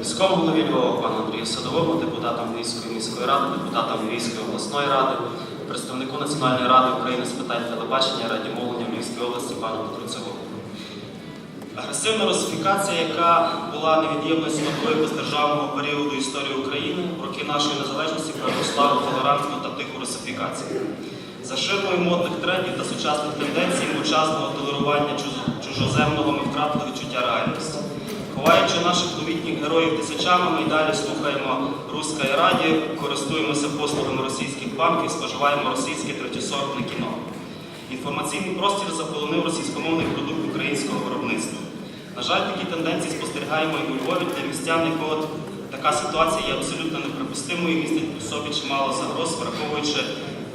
Міському голові Львова пану Андрію Садовому, депутатам Львівської міської ради, депутатам Львівської обласної ради, представнику Національної ради України з питань телебачення радіомовлення в Львівській області пану Петру Цегону. Агресивна русифікація, яка була невід'ємною складовою бездержавного періоду історії України, роки нашої незалежності переросла у толерантну та тиху русифікацію. За ширмою модних трендів та сучасних тенденцій мовчазного толерування чужоземного ми втратили відчуття реальності. Ховаючи наших героїв тисячами, ми й далі слухаємо Руське радіо, користуємося послугами російських банків, споживаємо російське третєсортне кіно. Інформаційний простір заполонив російськомовний продукт українського виробництва. На жаль, такі тенденції спостерігаємо і у Львові для містян, якого така ситуація є абсолютно неприпустимою і містить у собі чимало загроз, враховуючи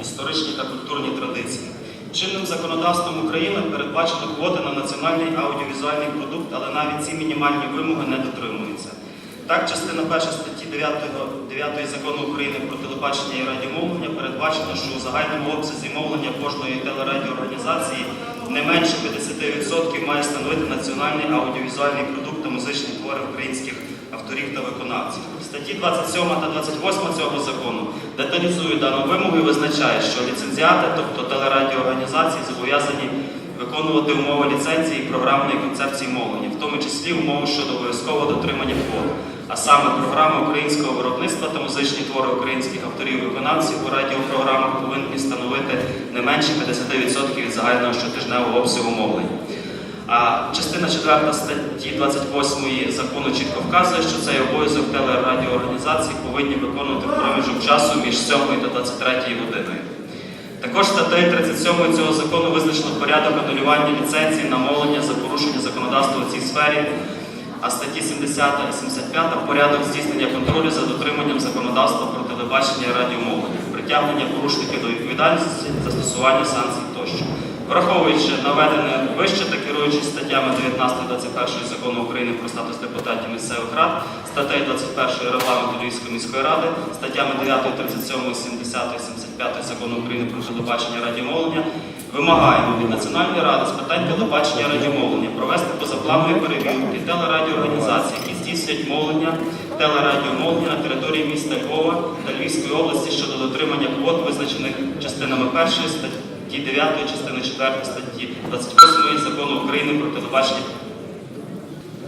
історичні та культурні традиції. Чинним законодавством України передбачено квоти на національний аудіовізуальний продукт, але навіть ці мінімальні вимоги не дотримуються. Так, частина 1 статті 9, 9 закону України про телебачення і радіомовлення передбачено, що у загальному обсязі мовлення кожної телерадіоорганізації не менше 50% має становити національний аудіовізуальний продукт та музичні твори українських авторів та виконавців. Статті 27 та 28 цього закону деталізують дану вимогу і визначає, що ліцензіати, тобто телерадіоорганізації, зобов'язані виконувати умови ліцензії і програмної концепції мовлення, в тому числі умови щодо обов'язкового дотримання квот, а саме програми українського виробництва та музичні твори українських авторів-виконавців у радіопрограмах повинні становити не менше 50% від загального щотижневого обсягу мовлення. А частина 4 статті 28 закону чітко вказує, що цей обов'язок телерадіоорганізації повинні виконувати проміжок часу між 7 та 23 годиною. Також статтею 37 цього закону визначено порядок анулювання ліцензій на мовлення за порушення законодавства у цій сфері, а статті 70 і 75 порядок здійснення контролю за дотриманням законодавства про телебачення і радіомовлення, притягнення порушників до відповідальності, застосування санкцій тощо. Враховуючи наведене вище керуючись статтями 19-21 закону України про статус депутатів місцевих рад, статтею 21 регламенту Львівської міської ради, статтями 9, 37, 70, 75 закону України про телебачення радіомовлення, вимагаємо від Національної ради з питань телебачення радіомовлення провести позапланові перевірки телерадіоорганізацій, які здійснюють мовлення, телерадіомовлення на території міста Львова та Львівської області щодо дотримання квот, визначених частинами 1 статті статті 9 частини 4 статті 28 закону України про телебачення.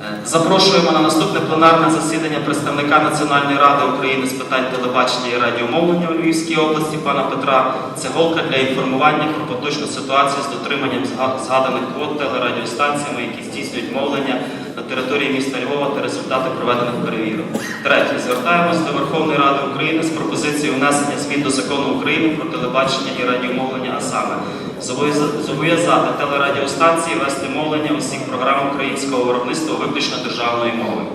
Е, Запрошуємо на наступне пленарне засідання представника Національної ради України з питань телебачення і радіомовлення у Львівській області пана Петра Цеголка для інформування про поточну ситуацію з дотриманням згаданих квот телерадіостанціями, які здійснюють мовлення на території міста Львова та результати проведених перевірок. Третє. Звертаємось до Верховної Ради України з пропозицією внесення змін до закону України про телебачення і радіомовлення, а саме зобов'язати телерадіостанції вести мовлення усіх програм українського виробництва виключно державною мовою.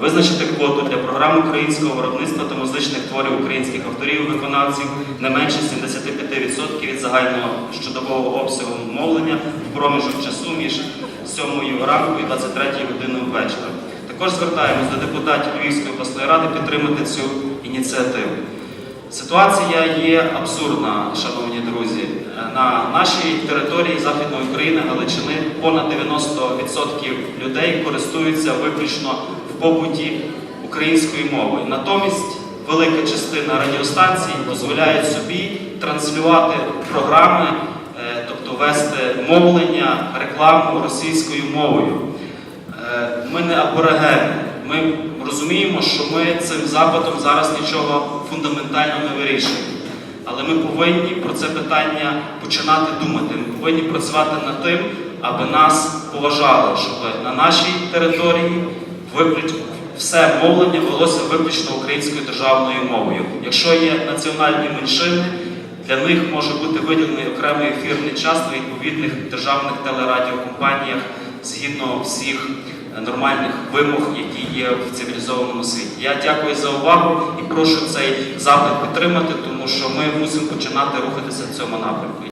Визначити квоту для програм українського виробництва та музичних творів українських авторів виконавців не менше 75% від загального щодобового обсягу мовлення в проміжок часу між 7 ранку і 23 годиною вечора. Також звертаємось до депутатів Львівської обласної ради підтримати цю ініціативу. Ситуація є абсурдна, шановні друзі. На нашій території Західної України, Галичини, понад 90% людей користуються виключно в побуті українською мовою. Натомість велика частина радіостанцій дозволяє собі транслювати програми, е, тобто вести мовлення, рекламу російською мовою. Е, Ми не аборигени. Ми розуміємо, що ми цим запитом зараз нічого фундаментально не. Але ми повинні про це питання починати думати. Ми повинні працювати над тим, аби нас поважали, щоб на нашій території все мовлення велося виключно українською державною мовою. Якщо є національні меншини, для них може бути виділений окремий ефірний час на відповідних державних телерадіокомпаніях згідно всіх нормальних вимог, які є в цивілізованому світі. Я дякую за увагу і прошу цей запит підтримати, тому що ми мусимо починати рухатися в цьому напрямку.